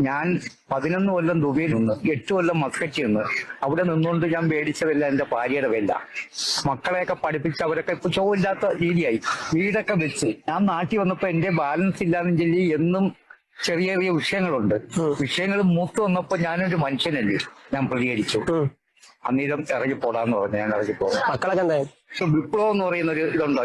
ഞാൻ പതിനൊന്ന് കൊല്ലം ദുബൈയിൽ നിന്ന് എട്ട് കൊല്ലം മസ്കറ്റ് നിന്ന്. അവിടെ നിന്നുകൊണ്ട് ഞാൻ മേടിച്ചതല്ല എന്റെ ഭാര്യയുടെ വില. മക്കളെയൊക്കെ പഠിപ്പിച്ച് അവരൊക്കെ ഇപ്പൊ ചോവില്ലാത്ത രീതിയായി. വീടൊക്കെ വെച്ച്. ഞാൻ നാട്ടിൽ വന്നപ്പോ എന്റെ ബാലൻസ് ഇല്ലാന്ന് ചൊല്ലി എന്നും ചെറിയ ചെറിയ വിഷയങ്ങളുണ്ട്. വിഷയങ്ങൾ മൂത്ത് വന്നപ്പോ ഞാനൊരു മനുഷ്യനല്ലേ? ഞാൻ പ്രതികരിച്ചു. അന്നേരം ഇറങ്ങി പോടാന്ന് പറഞ്ഞു. ഞാൻ ഇറങ്ങി പോകാം മക്കളൊക്കെ എന്തായി? പക്ഷെ വിപ്ലവം എന്ന് പറയുന്ന ഒരു ഇതുണ്ടോ?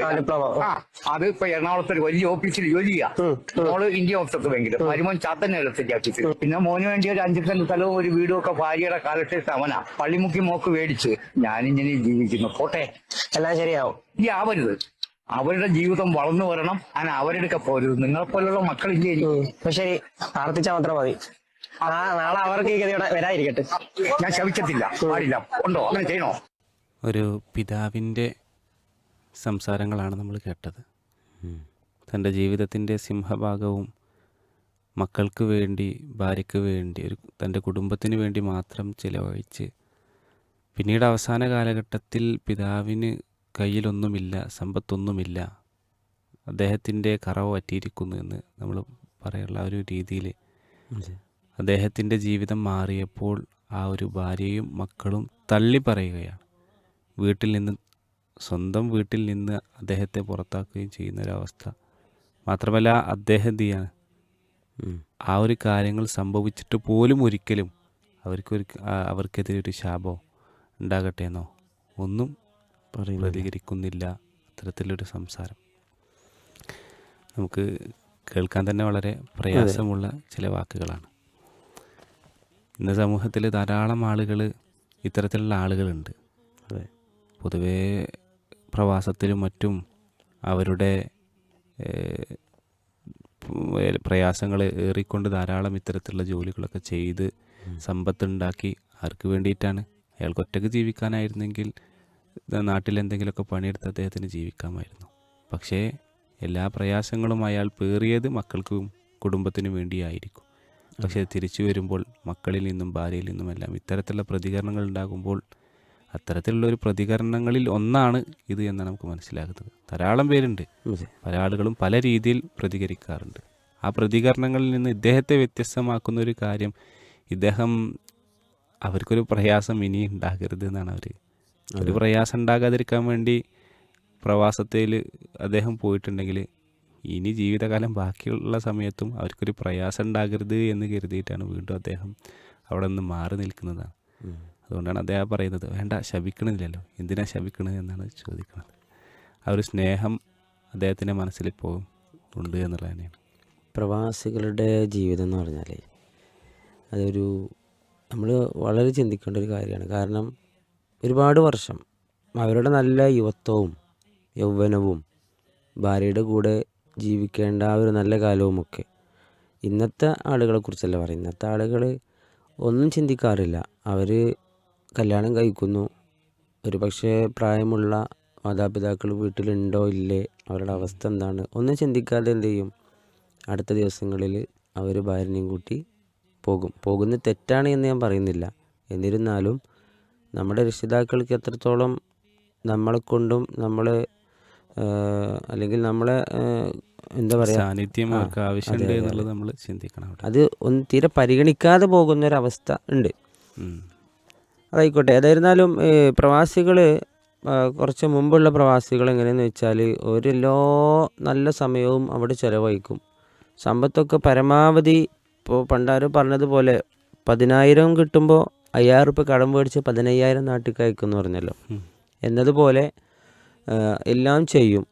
ആ, അത് ഇപ്പൊ എറണാകുളത്ത് ഒരു വലിയ ഓഫീസിൽ ജോലി ചെയ്യാം. ഇന്ത്യൻ മോൾ ഇന്ത്യ ഓഫീസർക്ക് ഭയങ്കര മരുമോൻ ചാത്തന്നെ ഓഫീസിൽ പിന്നെ മോന് വേണ്ടി ഒരു അഞ്ചു സെന്റ് സ്ഥലവും ഒരു വീടും ഒക്കെ ഭാര്യയുടെ കാലത്തെ സമന പള്ളിമുക്കി മോക്ക് മേടിച്ച് ഞാനിങ്ങനെ ജീവിക്കുന്നു. പോട്ടെ. എല്ലാം ശരിയാവും. ഈ ആവരുത്. അവരുടെ ജീവിതം വളർന്നു വരണം. അങ്ങനെ അവരുടെ പോരുത് നിങ്ങളെ പോലുള്ള മക്കളില്ലേ? ശരി. പ്രാർത്ഥിച്ചാൽ മാത്രം മതി. നാളെ അവർക്ക് ഈ ഗതിയോടെ വരാതിരിക്കട്ടെ. ഞാൻ ശവിക്കത്തില്ല. പാടില്ല. ഉണ്ടോ? അങ്ങനെ ചെയ്യണോ? ഒരു പിതാവിന്റെ സംസാരങ്ങളാണ് നമ്മൾ കേട്ടത്. തന്റെ ജീവിതത്തിന്റെ സിംഹഭാഗവും മക്കൾക്ക് വേണ്ടി ഭാര്യയ്ക്ക് വേണ്ടി ഒരു തന്റെ കുടുംബത്തിന് വേണ്ടി മാത്രം ചിലവഴിച്ച് പിന്നീട് അവസാന കാലഘട്ടത്തിൽ പിതാവിന് കയ്യിലൊന്നുമില്ല സമ്പത്തൊന്നുമില്ല. അദ്ദേഹത്തിന്റെ കറവ് പറ്റിയിരിക്കുന്നു എന്ന് നമ്മൾ പറയാനുള്ള ആ ഒരു രീതിയിൽ അദ്ദേഹത്തിന്റെ ജീവിതം മാറിയപ്പോൾ ആ ഒരു ഭാര്യയും മക്കളും തള്ളി പറയുകയാണ് വീട്ടിൽ നിന്ന് സ്വന്തം വീട്ടിൽ നിന്ന് അദ്ദേഹത്തെ പുറത്താക്കുകയും ചെയ്യുന്ന ഒരവസ്ഥ മാത്രമല്ല അദ്ദേഹം എന്ത് ചെയ്യാണ്? ആ ഒരു കാര്യങ്ങൾ സംഭവിച്ചിട്ട് പോലും ഒരിക്കലും അവർക്കൊരു അവർക്കെതിരെ ഒരു ശാപോ ഉണ്ടാകട്ടെ എന്നോ? ഒന്നും പ്രതികരിക്കുന്നില്ല. അത്തരത്തിലൊരു സംസാരം. നമുക്ക് കേൾക്കാൻ തന്നെ വളരെ പ്രയാസമുള്ള ചില വാക്കുകളാണ്. ഇന്ന് സമൂഹത്തിൽ ധാരാളം ആളുകൾ ഇത്തരത്തിലുള്ള ആളുകളുണ്ട്. പൊതുവേ പ്രവാസത്തിലും മറ്റും അവരുടെ പ്രയാസങ്ങൾ ഏറിക്കൊണ്ട് ധാരാളം ഇത്തരത്തിലുള്ള ജോലികളൊക്കെ ചെയ്ത് സമ്പത്തുണ്ടാക്കി ആർക്ക് വേണ്ടിയിട്ടാണ്. അയാൾക്ക് ഒറ്റയ്ക്ക് ജീവിക്കാനായിരുന്നെങ്കിൽ നാട്ടിൽ എന്തെങ്കിലുമൊക്കെ പണിയെടുത്ത് അദ്ദേഹത്തിന് ജീവിക്കാമായിരുന്നു. പക്ഷേ എല്ലാ പ്രയാസങ്ങളും അയാൾ പേറിയത് മക്കൾക്കും കുടുംബത്തിനും വേണ്ടിയായിരിക്കും. പക്ഷേ തിരിച്ചു വരുമ്പോൾ മക്കളിൽ നിന്നും ഭാര്യയിൽ നിന്നുമെല്ലാം ഇത്തരത്തിലുള്ള പ്രതികരണങ്ങൾ ഉണ്ടാകുമ്പോൾ അത്തരത്തിലുള്ള ഒരു പ്രതികരണങ്ങളിൽ ഒന്നാണ് ഇത് എന്നാണ് നമുക്ക് മനസ്സിലാകുന്നത്. ധാരാളം പേരുണ്ട്. പല ആളുകളും പല രീതിയിൽ പ്രതികരിക്കാറുണ്ട്. ആ പ്രതികരണങ്ങളിൽ നിന്ന് ഇദ്ദേഹത്തെ വ്യത്യസ്തമാക്കുന്ന ഒരു കാര്യം ഇദ്ദേഹം അവർക്കൊരു പ്രയാസം ഇനി ഉണ്ടാകരുത് എന്നാണ് അവർ ഒരു പ്രയാസം ഉണ്ടാകാതിരിക്കാൻ വേണ്ടി പ്രവാസത്തിൽ അദ്ദേഹം പോയിട്ടുണ്ടെങ്കിൽ ഇനി ജീവിതകാലം ബാക്കിയുള്ള സമയത്തും അവർക്കൊരു പ്രയാസം ഉണ്ടാകരുത് എന്ന് കരുതിയിട്ടാണ് വീണ്ടും അദ്ദേഹം അവിടെ നിന്ന് മാറി നിൽക്കുന്നതാണ്. അതുകൊണ്ടാണ് അദ്ദേഹം പറയുന്നത് വേണ്ട ശപിക്കണില്ലല്ലോ. എന്തിനാ ശപിക്കണത് എന്നാണ് ചോദിക്കുന്നത്. ആ ഒരു സ്നേഹം അദ്ദേഹത്തിന്റെ മനസ്സിൽ ഇപ്പോൾ ഉണ്ട് എന്നുള്ളത് തന്നെയാണ് പ്രവാസികളുടെ ജീവിതം എന്ന് പറഞ്ഞാൽ അതൊരു നമ്മൾ വളരെ ചിന്തിക്കേണ്ട ഒരു കാര്യമാണ്. കാരണം ഒരുപാട് വർഷം അവരുടെ നല്ല യുവത്വവും യൗവനവും ഭാര്യയുടെ കൂടെ ജീവിക്കേണ്ട ആ ഒരു നല്ല കാലവുമൊക്കെ ഇന്നത്തെ ആളുകളെക്കുറിച്ചല്ല പറയുന്നത്. ഇന്നത്തെ ആളുകൾ ഒന്നും ചിന്തിക്കാറില്ല. അവർ കല്യാണം കഴിക്കുന്നു. ഒരു പക്ഷേ പ്രായമുള്ള മാതാപിതാക്കൾ വീട്ടിലുണ്ടോ ഇല്ലേ? അവരുടെ അവസ്ഥ എന്താണ്? ഒന്നും ചിന്തിക്കാതെ എന്ത് ചെയ്യും? അടുത്ത ദിവസങ്ങളിൽ അവർ ഭാര്യനെയും കൂട്ടി പോകും. പോകുന്ന തെറ്റാണ് എന്ന് ഞാൻ പറയുന്നില്ല. എന്നിരുന്നാലും നമ്മുടെ രക്ഷിതാക്കൾക്ക് എത്രത്തോളം നമ്മളെ കൊണ്ടും നമ്മളെ അല്ലെങ്കിൽ നമ്മളെ എന്താ പറയുക സാന്നിധ്യം ആവശ്യമുണ്ട് എന്നുള്ളത് നമ്മൾ ചിന്തിക്കണം അത് ഒന്ന് തീരെ പരിഗണിക്കാതെ പോകുന്നൊരവസ്ഥ ഉണ്ട്. ഉം. അതായിക്കോട്ടെ. ഏതായിരുന്നാലും പ്രവാസികൾ കുറച്ച് മുമ്പുള്ള പ്രവാസികൾ എങ്ങനെയെന്ന് വെച്ചാൽ ഓരെല്ലാ നല്ല സമയവും അവിടെ ചിലവഴിക്കും. സമ്പത്തൊക്കെ പരമാവധി ഇപ്പോൾ പണ്ടാരും പറഞ്ഞതുപോലെ പതിനായിരം കിട്ടുമ്പോൾ അയ്യായിരം റുപ്യ കടം മേടിച്ച് പതിനയ്യായിരം നാട്ടിൽ അയക്കുമെന്ന് പറഞ്ഞല്ലോ എന്നതുപോലെ എല്ലാം ചെയ്യും.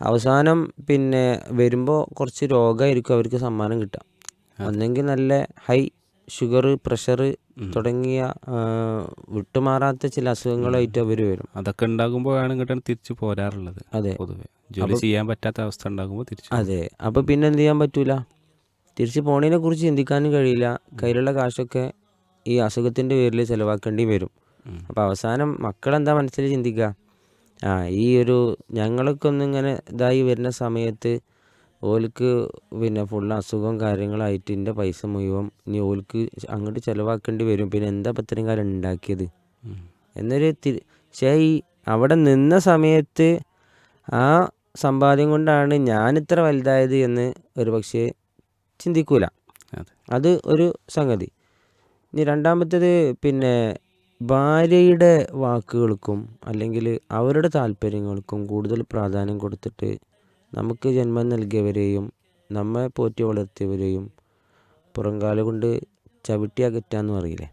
അവസാനം പിന്നെ വരുമ്പോൾ കുറച്ച് രോഗമായിരിക്കും അവർക്ക് സമ്മാനം കിട്ടുക. ഒന്നെങ്കിൽ നല്ല ഹൈ ഷുഗർ പ്രഷർ തുടങ്ങിയ വിട്ടുമാറാത്ത ചില അസുഖങ്ങളായിട്ട് അവർ വരും. അതൊക്കെ ഉണ്ടാകുമ്പോഴാണ് ഇങ്ങോട്ടാണ് തിരിച്ചു പോരാറുള്ളത് അതെ. പൊതുവെ. ജോലി ചെയ്യാൻ പറ്റാത്ത അവസ്ഥ ഉണ്ടാകുമ്പോൾ തിരിച്ചു അതെ. അപ്പോൾ പിന്നെ എന്ത് ചെയ്യാൻ പറ്റൂല? തിരിച്ചു പോണതിനെ കുറിച്ച് ചിന്തിക്കാനും കഴിയില്ല. കയ്യിലുള്ള കാശൊക്കെ ഈ അസുഖത്തിന്റെ പേരിൽ ചിലവാക്കേണ്ടി വരും. അപ്പൊ അപ്പോൾ അവസാനം മക്കളെന്താ മനസ്സിൽ ചിന്തിക്കുക ആ ഈ ഒരു ഞങ്ങളൊക്കെ ഇങ്ങനെ ഇതായി വരുന്ന സമയത്ത് ഓൽക്ക് പിന്നെ ഫുൾ അസുഖം കാര്യങ്ങളായിട്ട് എന്റെ പൈസ മുഴുവൻ ഇനി ഓൽക്ക് അങ്ങോട്ട് ചിലവാക്കേണ്ടി വരും. പിന്നെ എന്താ ഇപ്പം ഇത്രയും കാലം ഉണ്ടാക്കിയത് എന്നൊരു തി- പക്ഷേ ഈ അവിടെ നിന്ന സമയത്ത് ആ സമ്പാദ്യം കൊണ്ടാണ് ഞാൻ ഇത്ര വലുതായത് എന്ന് ഒരു പക്ഷേ ചിന്തിക്കൂല. അത് ഒരു സംഗതി. ഇനി രണ്ടാമത്തേത് പിന്നെ ഭാര്യയുടെ വാക്കുകൾക്കും അല്ലെങ്കിൽ അവരുടെ താല്പര്യങ്ങൾക്കും കൂടുതൽ പ്രാധാന്യം കൊടുത്തിട്ട് നമുക്ക് ജന്മം നൽകിയവരെയും നമ്മെ പോറ്റി വളർത്തിയവരെയും പുറംകാല കൊണ്ട് ചവിട്ടി അകറ്റാന്ന് പറയില്ലേ?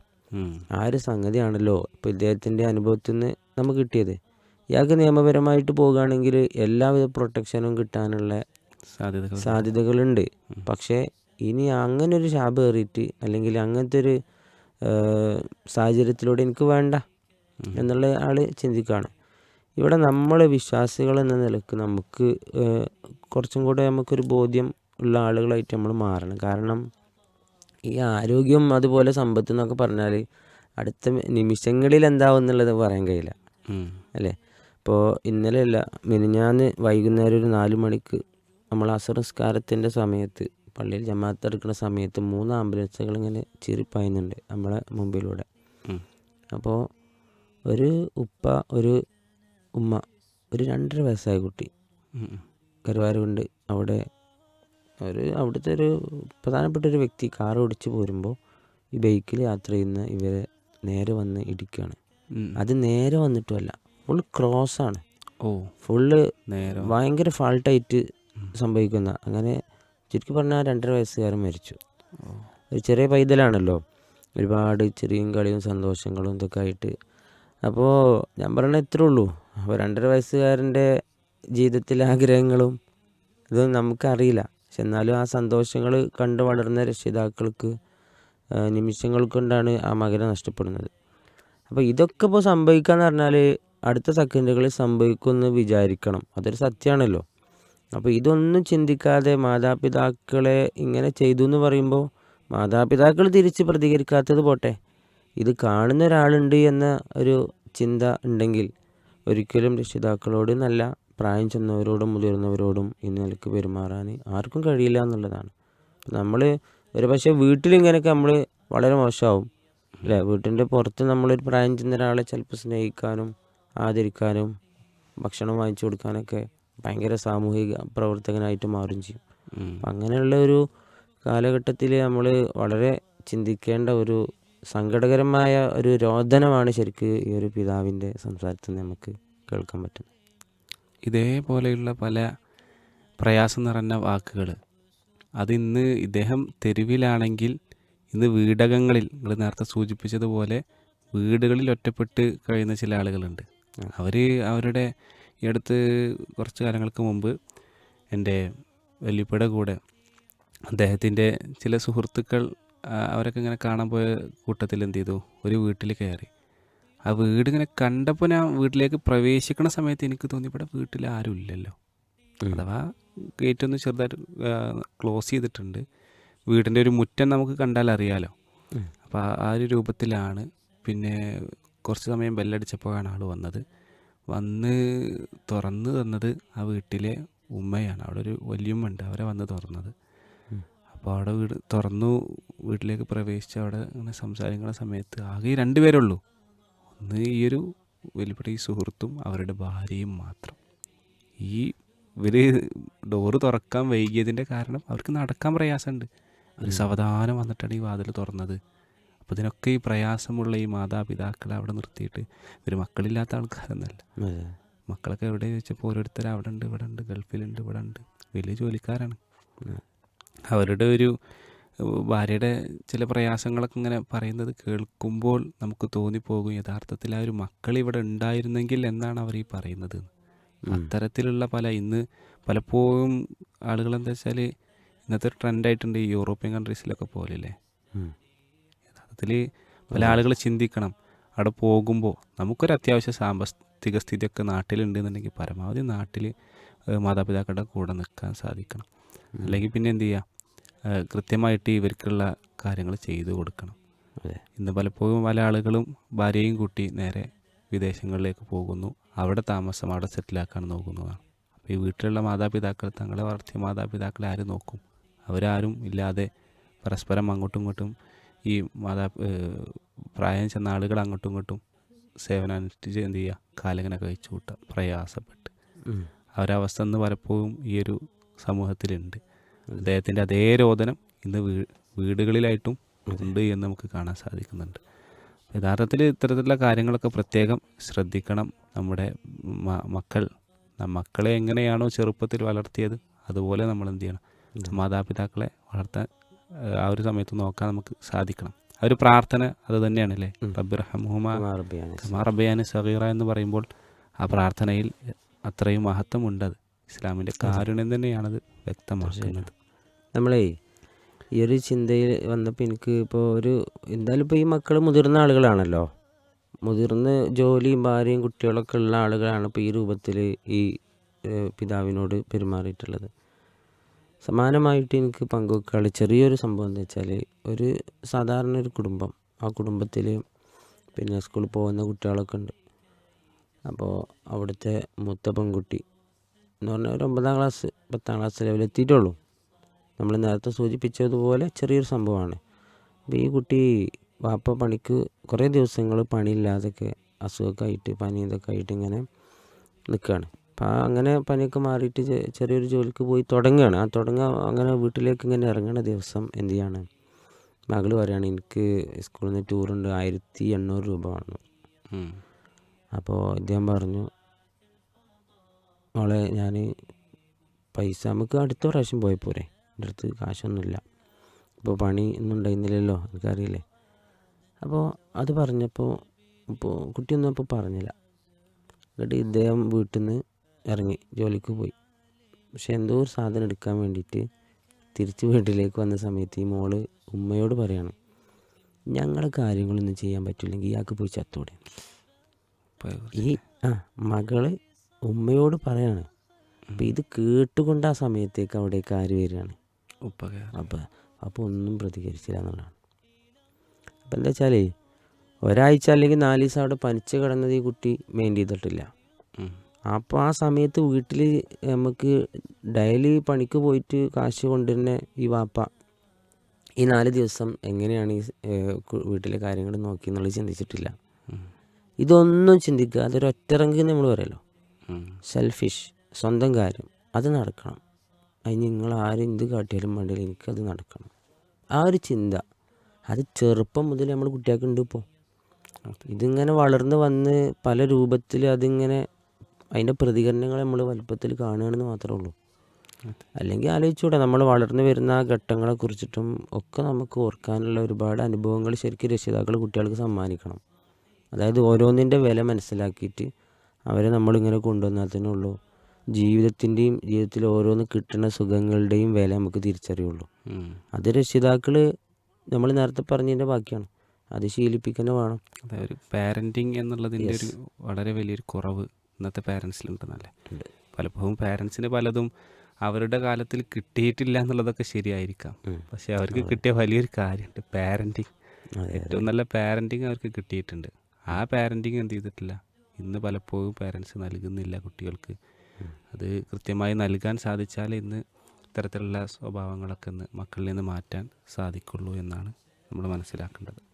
ആ ഒരു സംഗതിയാണല്ലോ ഇപ്പോൾ ഇദ്ദേഹത്തിന്റെ അനുഭവത്തിൽ നിന്ന് നമുക്ക് കിട്ടിയത്. ഇയാൾക്ക് നിയമപരമായിട്ട് പോകുകയാണെങ്കിൽ എല്ലാവിധ പ്രൊട്ടക്ഷനും കിട്ടാനുള്ള സാധ്യതകൾ. സാധ്യതകളുണ്ട്. പക്ഷേ ഇനി അങ്ങനെ ഒരു ശാപ് കയറിയിട്ട് അല്ലെങ്കിൽ അങ്ങനത്തെ ഒരു സാഹചര്യത്തിലൂടെ എനിക്ക് വേണ്ട എന്നുള്ള ആൾ ചിന്തിക്കുകയാണ്. ഇവിടെ നമ്മൾ വിശ്വാസികൾ എന്ന നിലയ്ക്ക് നമുക്ക് കുറച്ചും കൂടെ നമുക്കൊരു ബോധ്യം ഉള്ള ആളുകളായിട്ട് നമ്മൾ മാറണം. കാരണം ഈ ആരോഗ്യം അതുപോലെ സമ്പത്ത് എന്നൊക്കെ പറഞ്ഞാൽ അടുത്ത നിമിഷങ്ങളിൽ എന്താവും എന്നുള്ളത് പറയാൻ കഴിയില്ല. അല്ലേ? ഇപ്പോൾ ഇന്നലെ അല്ല മിനിഞ്ഞാന്ന് വൈകുന്നേരം ഒരു നാല് മണിക്ക് നമ്മൾ അസർ നിസ്കാരത്തിന്റെ സമയത്ത് പള്ളിയിൽ ജമാഅത്ത് എടുക്കുന്ന സമയത്ത് മൂന്ന് ആംബുലൻസുകൾ ഇങ്ങനെ ചിരിപ്പായുന്നുണ്ട് നമ്മളെ മുമ്പിലൂടെ. അപ്പോൾ ഒരു ഉപ്പ ഒരു ഉമ്മ ഒരു രണ്ടര വയസ്സായ കുട്ടി. കരുവാരുകൊണ്ട് അവിടെ ഒരു അവിടുത്തെ ഒരു പ്രധാനപ്പെട്ട ഒരു വ്യക്തി കാർ ഓടിച്ച് പോരുമ്പോൾ ഈ ബൈക്കിൽ യാത്ര ചെയ്യുന്ന ഇവരെ നേരെ വന്ന് ഇടിക്കുകയാണ് അത് നേരെ വന്നിട്ടുമല്ല ഫുൾ ക്രോസ് ആണ്. ഓ. ഫുള്ള് നേരം ഭയങ്കര ഫാൾട്ടായിട്ട് സംഭവിക്കുന്ന അങ്ങനെ ചുരുക്കി പറഞ്ഞാൽ രണ്ടര വയസ്സുകാരൻ മരിച്ചു. ഒരു ചെറിയ പൈതലാണല്ലോ ഒരുപാട് ചെറിയ കളിയും സന്തോഷങ്ങളും ഇതൊക്കെ ആയിട്ട്. അപ്പോൾ ഞാൻ പറയണത് ഇത്രേ ഉള്ളൂ. അപ്പോൾ രണ്ടര വയസ്സുകാരന്റെ ജീവിതത്തിലെ ആഗ്രഹങ്ങളും ഇതൊന്നും നമുക്കറിയില്ല. പക്ഷെ എന്നാലും ആ സന്തോഷങ്ങൾ കണ്ട് വളർന്ന രക്ഷിതാക്കൾക്ക് നിമിഷങ്ങൾ കൊണ്ടാണ് ആ മകനെ നഷ്ടപ്പെടുന്നത്. അപ്പോൾ ഇതൊക്കെ ഇപ്പോൾ സംഭവിക്കുക എന്ന് പറഞ്ഞാൽ അടുത്ത സെക്കൻഡുകളിൽ സംഭവിക്കുമെന്ന് വിചാരിക്കണം. അതൊരു സത്യമാണല്ലോ. അപ്പോൾ ഇതൊന്നും ചിന്തിക്കാതെ മാതാപിതാക്കളെ ഇങ്ങനെ ചെയ്തു എന്ന് പറയുമ്പോൾ മാതാപിതാക്കൾ തിരിച്ച് പ്രതികരിക്കാത്തത് പോട്ടെ. ഇത് കാണുന്ന ഒരാളുണ്ട് എന്ന ഒരു ചിന്ത ഉണ്ടെങ്കിൽ ഒരിക്കലും രക്ഷിതാക്കളോട് നല്ല പ്രായം ചെന്നവരോടും മുതിർന്നവരോടും ഈ നിലയ്ക്ക് പെരുമാറാൻ ആർക്കും കഴിയില്ല എന്നുള്ളതാണ്. നമ്മൾ ഒരു പക്ഷേ വീട്ടിലിങ്ങനെയൊക്കെ നമ്മൾ വളരെ മോശമാവും അല്ലേ? വീട്ടിന്റെ പുറത്ത് നമ്മളൊരു പ്രായം ചെന്ന ഒരാളെ ചിലപ്പോൾ സ്നേഹിക്കാനും ആദരിക്കാനും ഭക്ഷണം വാങ്ങിച്ചു കൊടുക്കാനൊക്കെ ഭയങ്കര സാമൂഹിക പ്രവർത്തകനായിട്ട് മാറും ചെയ്യും. അങ്ങനെയുള്ള ഒരു കാലഘട്ടത്തിൽ നമ്മൾ വളരെ ചിന്തിക്കേണ്ട ഒരു സങ്കടകരമായ ഒരു രോദനമാണ് ശരിക്ക് ഈ ഒരു പിതാവിന്റെ സംസാരത്തിൽ നിന്ന് നമുക്ക് കേൾക്കാൻ പറ്റുന്നത്. ഇതേപോലെയുള്ള പല പ്രയാസം നിറഞ്ഞ വാക്കുകൾ. അതിന്ന് ഇദ്ദേഹം തെരുവിലാണെങ്കിൽ ഇന്ന് വീടകങ്ങളിൽ നിങ്ങൾ നേരത്തെ സൂചിപ്പിച്ചതുപോലെ വീടുകളിൽ ഒറ്റപ്പെട്ട് കഴിയുന്ന ചില ആളുകളുണ്ട്. അവർ അവരുടെ ഈ അടുത്ത് കുറച്ച് കാലങ്ങൾക്ക് മുമ്പ് എന്റെ വല്യപ്പയുടെ കൂടെ അദ്ദേഹത്തിന്റെ ചില സുഹൃത്തുക്കൾ അവരൊക്കെ ഇങ്ങനെ കാണാൻ പോയ കൂട്ടത്തിൽ എന്ത് ചെയ്തു? ഒരു വീട്ടിൽ കയറി. ആ വീട് ഇങ്ങനെ കണ്ടപ്പോൾ ഞാൻ വീട്ടിലേക്ക് പ്രവേശിക്കണ സമയത്ത് എനിക്ക് തോന്നി ഇവിടെ വീട്ടിൽ ആരും ഇല്ലല്ലോ. അഥവാ ഗേറ്റ് ഒന്ന് ചെറുതായിട്ട് ക്ലോസ് ചെയ്തിട്ടുണ്ട്. വീടിന്റെ ഒരു മുറ്റം നമുക്ക് കണ്ടാൽ അറിയാലോ. അപ്പോൾ ആ- ആ ഒരു രൂപത്തിലാണ്. പിന്നെ കുറച്ച് സമയം ബെല്ലടിച്ചപ്പോഴാണ് ആൾ വന്നത്. വന്ന് തുറന്ന് തന്നത് ആ വീട്ടിലെ ഉമ്മയാണ്. അവിടെ ഒരു വല്യമ്മ ഉണ്ട്. അവരെ വന്ന് തുറന്നത്. അപ്പോൾ അവിടെ വീട് തുറന്നു വീട്ടിലേക്ക് പ്രവേശിച്ച് അവിടെ ഇങ്ങനെ സംസാരിക്കുന്ന സമയത്ത് ആകെ ഈ രണ്ടുപേരേ ഉള്ളൂ ഒന്ന് ഈ ഒരു വലിയ ഈ സുഹൃത്തും അവരുടെ ഭാര്യയും മാത്രം. ഈ ഇവർ ഡോറ് തുറക്കാൻ വൈകിയതിന്റെ കാരണം അവർക്ക് നടക്കാൻ പ്രയാസമുണ്ട്. അവർ സാവധാനം വന്നിട്ടാണ് ഈ വാതിൽ തുറന്നത്. അപ്പോൾ ഇതിനൊക്കെ ഈ പ്രയാസമുള്ള ഈ മാതാപിതാക്കളെ അവിടെ നിർത്തിയിട്ട് ഇവർ മക്കളില്ലാത്ത ആൾക്കാരൊന്നല്ല മക്കളൊക്കെ എവിടെ ചോദിച്ചപ്പോൾ ഓരോരുത്തർ അവിടെ ഉണ്ട് ഇവിടെ ഉണ്ട് ഗൾഫിലുണ്ട് ഇവിടെ ഉണ്ട്. വലിയ ജോലിക്കാരാണ്. അവരുടെ ഒരു ഭാര്യയുടെ ചില പ്രയാസങ്ങളൊക്കെ ഇങ്ങനെ പറയുന്നത് കേൾക്കുമ്പോൾ നമുക്ക് തോന്നിപ്പോകും. യഥാർത്ഥത്തിൽ ആ ഒരു മക്കൾ ഇവിടെ ഉണ്ടായിരുന്നെങ്കിൽ എന്നാണ് അവർ ഈ പറയുന്നത്. അത്തരത്തിലുള്ള പല ഇന്ന് പലപ്പോഴും ആളുകൾ എന്താ വെച്ചാൽ ഇന്നത്തെ ട്രെൻഡായിട്ടുണ്ട് ഈ യൂറോപ്യൻ കൺട്രീസിലൊക്കെ പോലെയല്ലേ ഉം. യഥാർത്ഥത്തിൽ പല ആളുകൾ ചിന്തിക്കണം. അവിടെ പോകുമ്പോൾ നമുക്കൊരു അത്യാവശ്യ സാമ്പത്തിക സ്ഥിതിയൊക്കെ നാട്ടിലുണ്ട് എന്നുണ്ടെങ്കിൽ പരമാവധി നാട്ടിൽ മാതാപിതാക്കളുടെ കൂടെ നിൽക്കാൻ സാധിക്കണം. അല്ലെങ്കിൽ പിന്നെ എന്ത് ചെയ്യുക? കൃത്യമായിട്ട് ഇവർക്കുള്ള കാര്യങ്ങൾ ചെയ്തു കൊടുക്കണം. ഇന്ന് പലപ്പോഴും പല ആളുകളും ഭാര്യയും കൂട്ടി നേരെ വിദേശങ്ങളിലേക്ക് പോകുന്നു. അവിടെ താമസം അവിടെ സെറ്റിലാക്കാൻ നോക്കുന്നതാണ്. അപ്പോൾ ഈ വീട്ടിലുള്ള മാതാപിതാക്കൾ തങ്ങളെ വളർത്തിയ മാതാപിതാക്കളെ ആര് നോക്കും? അവരാരും ഇല്ലാതെ പരസ്പരം അങ്ങോട്ടും ഇങ്ങോട്ടും ഈ മാതാ പ്രായം ചെന്ന ആളുകൾ അങ്ങോട്ടും ഇങ്ങോട്ടും സേവനം സേവനാനുഷ്ഠിച്ച് എന്ത് ചെയ്യുക? കാലങ്ങനെ കഴിച്ചു കൂട്ടുക. പ്രയാസപ്പെട്ട്. അവരവസ്ഥ ഇന്ന് പലപ്പോഴും ഈ ഒരു സമൂഹത്തിലുണ്ട്. അദ്ദേഹത്തിന്റെ അതേ രോദനം ഇന്ന് വീ വീടുകളിലായിട്ടും ഉണ്ട് എന്ന് നമുക്ക് കാണാൻ സാധിക്കുന്നുണ്ട്. യഥാർത്ഥത്തിൽ ഇത്തരത്തിലുള്ള കാര്യങ്ങളൊക്കെ പ്രത്യേകം ശ്രദ്ധിക്കണം. നമ്മുടെ മക്കൾ മക്കളെ എങ്ങനെയാണോ ചെറുപ്പത്തിൽ വളർത്തിയത് അതുപോലെ നമ്മൾ എന്ത് ചെയ്യണം? മാതാപിതാക്കളെ വളർത്താൻ ആ ഒരു സമയത്ത് നോക്കാൻ നമുക്ക് സാധിക്കണം. ആ ഒരു പ്രാർത്ഥന അത് തന്നെയാണ് അല്ലേ? റബ്ബിറഹമുഹുമ അറബിയാണ് സഹീറ എന്ന് പറയുമ്പോൾ ആ പ്രാർത്ഥനയിൽ അത്രയും മഹത്വമുണ്ട് അത്. ഇസ്ലാമിന്റെ കാരുണ്യം തന്നെയാണത് വ്യക്തമാക്കുന്നത്. നമ്മളേ ഈ ഒരു ചിന്തയിൽ വന്നപ്പോൾ എനിക്ക് ഇപ്പോൾ ഒരു എന്തായാലും ഇപ്പോൾ ഈ മക്കൾ മുതിർന്ന ആളുകളാണല്ലോ. മുതിർന്ന ജോലിയും ഭാര്യയും കുട്ടികളൊക്കെ ഉള്ള ആളുകളാണ് ഇപ്പോൾ ഈ രൂപത്തിൽ ഈ പിതാവിനോട് പെരുമാറിയിട്ടുള്ളത്. സമാനമായിട്ട് എനിക്ക് പങ്കുവെക്കാനുള്ള ചെറിയൊരു സംഭവം എന്ന് വെച്ചാൽ ഒരു സാധാരണ ഒരു കുടുംബം. ആ കുടുംബത്തിൽ പിന്നെ സ്കൂളിൽ പോകുന്ന കുട്ടികളൊക്കെ ഉണ്ട്. അപ്പോൾ അവിടുത്തെ മൂത്ത പെൺകുട്ടി എന്ന് പറഞ്ഞാൽ ഒരു ഒമ്പതാം ക്ലാസ് പത്താം ക്ലാസ് ലെവലിൽ എത്തിയിട്ടുള്ളൂ. നമ്മൾ നേരത്തെ സൂചിപ്പിച്ചതുപോലെ ചെറിയൊരു സംഭവമാണ്. അപ്പോൾ ഈ കുട്ടി വാപ്പ പണിക്ക് കുറേ ദിവസങ്ങൾ പണിയില്ലാതൊക്കെ അസുഖമൊക്കെ ആയിട്ട് പനി ഇതൊക്കെ ആയിട്ട് ഇങ്ങനെ നിൽക്കുകയാണ്. അപ്പോൾ ആ അങ്ങനെ പനിയൊക്കെ മാറിയിട്ട് ചെറിയൊരു ജോലിക്ക് പോയി തുടങ്ങുകയാണ്. ആ തുടങ്ങുക അങ്ങനെ വീട്ടിലേക്ക് ഇങ്ങനെ ഇറങ്ങുന്ന ദിവസം എന്ത് ചെയ്യാണ്? മകൾ പറയുകയാണ് എനിക്ക് സ്കൂളിൽ നിന്ന് ടൂറുണ്ട് ആയിരത്തി എണ്ണൂറ് രൂപ വേണം. അപ്പോൾ ഇദ്ദേഹം പറഞ്ഞു മോളെ ഞാൻ പൈസ നമുക്ക് അടുത്ത പ്രാവശ്യം പോയി പോരെ. എന്റെ അടുത്ത് കാശൊന്നുമില്ല. ഇപ്പോൾ പണി ഒന്നും ഉണ്ടായിരുന്നില്ലല്ലോ എനിക്കറിയില്ലേ. അപ്പോൾ അത് പറഞ്ഞപ്പോൾ ഇപ്പോൾ കുട്ടിയൊന്നും അപ്പോൾ പറഞ്ഞില്ല. എന്നിട്ട് ഇദ്ദേഹം വീട്ടിൽ നിന്ന് ഇറങ്ങി ജോലിക്ക് പോയി. പക്ഷെ എന്തോ ഒരു സാധനം എടുക്കാൻ വേണ്ടിയിട്ട് തിരിച്ച് വീട്ടിലേക്ക് വന്ന സമയത്ത് ഈ മോൾ ഉമ്മയോട് പറയാണ് ഞങ്ങളെ കാര്യങ്ങളൊന്നും ചെയ്യാൻ പറ്റില്ലെങ്കിൽ ഇയാൾക്ക് പോയി ചത്തോടെ ഈ ആ മകൾ ഉമ്മയോട് പറയാണ്. അപ്പം ഇത് കേട്ടുകൊണ്ട് ആ സമയത്തേക്ക് അവിടേക്ക് ആര് വരികയാണ്? ഉപ്പ അപ്പം അപ്പോൾ ഒന്നും പ്രതികരിച്ചില്ല എന്നുള്ളതാണ്. അപ്പം എന്താ വെച്ചാലേ ഒരാഴ്ച അല്ലെങ്കിൽ നാല് ദിവസം അവിടെ പനിച്ച് കിടന്നത് ഈ കുട്ടി മെയിൻ ചെയ്തിട്ടില്ല. അപ്പോൾ ആ സമയത്ത് വീട്ടിൽ നമുക്ക് ഡെയിലി പണിക്ക് പോയിട്ട് കാശ് കൊണ്ടുവരുന്ന ഈ വാപ്പ ഈ നാല് ദിവസം എങ്ങനെയാണ് ഈ വീട്ടിലെ കാര്യങ്ങൾ നോക്കി എന്നുള്ളത് ചിന്തിച്ചിട്ടില്ല. ഇതൊന്നും ചിന്തിക്കുക അതൊരു ഒറ്ററങ്ക് നമ്മൾ പറയല്ലോ. സെൽഫിഷ് സ്വന്തം കാര്യം. അത് നടക്കണം. അതിന് നിങ്ങൾ ആരും എന്ത് കാട്ടിയാലും വേണ്ടില്ല. എനിക്കത് നടക്കണം. ആ ഒരു ചിന്ത. അത് ചെറുപ്പം മുതൽ നമ്മൾ കുട്ടികൾക്കുണ്ട് ഇപ്പോൾ ഇതിങ്ങനെ വളർന്ന് വന്ന് പല രൂപത്തിൽ അതിങ്ങനെ അതിന്റെ പ്രതികരണങ്ങൾ നമ്മൾ വലുപ്പത്തിൽ കാണുകയാണെന്ന് മാത്രമേ ഉള്ളൂ. അല്ലെങ്കിൽ ആലോചിച്ചൂടെ നമ്മൾ വളർന്നു വരുന്ന ആ ഘട്ടങ്ങളെ കുറിച്ചിട്ടും ഒക്കെ നമുക്ക് ഓർക്കാനുള്ള ഒരുപാട് അനുഭവങ്ങൾ ശരിക്കും രക്ഷിതാക്കൾ കുട്ടികൾക്ക് സമ്മാനിക്കണം. അതായത് ഓരോന്നിന്റെ വില മനസ്സിലാക്കിയിട്ട് അവരെ നമ്മളിങ്ങനെ കൊണ്ടുവന്നാൽ തന്നെ ഉള്ളൂ. ജീവിതത്തിന്റെയും ജീവിതത്തിൽ ഓരോന്ന് കിട്ടുന്ന സുഖങ്ങളുടെയും വില നമുക്ക് തിരിച്ചറിയുള്ളൂ. അത് രക്ഷിതാക്കൾ നമ്മൾ നേരത്തെ പറഞ്ഞതിന്റെ ബാക്കിയാണ്. അത് ശീലിപ്പിക്കുന്നത് വേണം. ഒരു പാരന്റിങ് എന്നുള്ളതിന്റെ ഒരു വളരെ വലിയൊരു കുറവ് ഇന്നത്തെ പാരൻസിലുണ്ടെന്നല്ലേ. പലപ്പോഴും പാരൻസിന് പലതും അവരുടെ കാലത്തിൽ കിട്ടിയിട്ടില്ല എന്നുള്ളതൊക്കെ ശരിയായിരിക്കാം. പക്ഷെ അവർക്ക് കിട്ടിയ വലിയൊരു കാര്യമുണ്ട് പാരന്റിങ് ഏറ്റവും നല്ല പാരന്റിങ് അവർക്ക് കിട്ടിയിട്ടുണ്ട്. ആ പാരന്റിങ് എന്ത് ചെയ്തിട്ടില്ല? ഇന്ന് പലപ്പോഴും പേരൻസ് നൽകുന്നില്ല കുട്ടികൾക്ക്. അത് കൃത്യമായി നൽകാൻ സാധിച്ചാൽ ഇന്ന് ഇത്തരത്തിലുള്ള സ്വഭാവങ്ങളൊക്കെ ഇന്ന് മക്കളിൽ നിന്ന് മാറ്റാൻ സാധിക്കുള്ളൂ എന്നാണ് നമ്മൾ മനസ്സിലാക്കേണ്ടത്.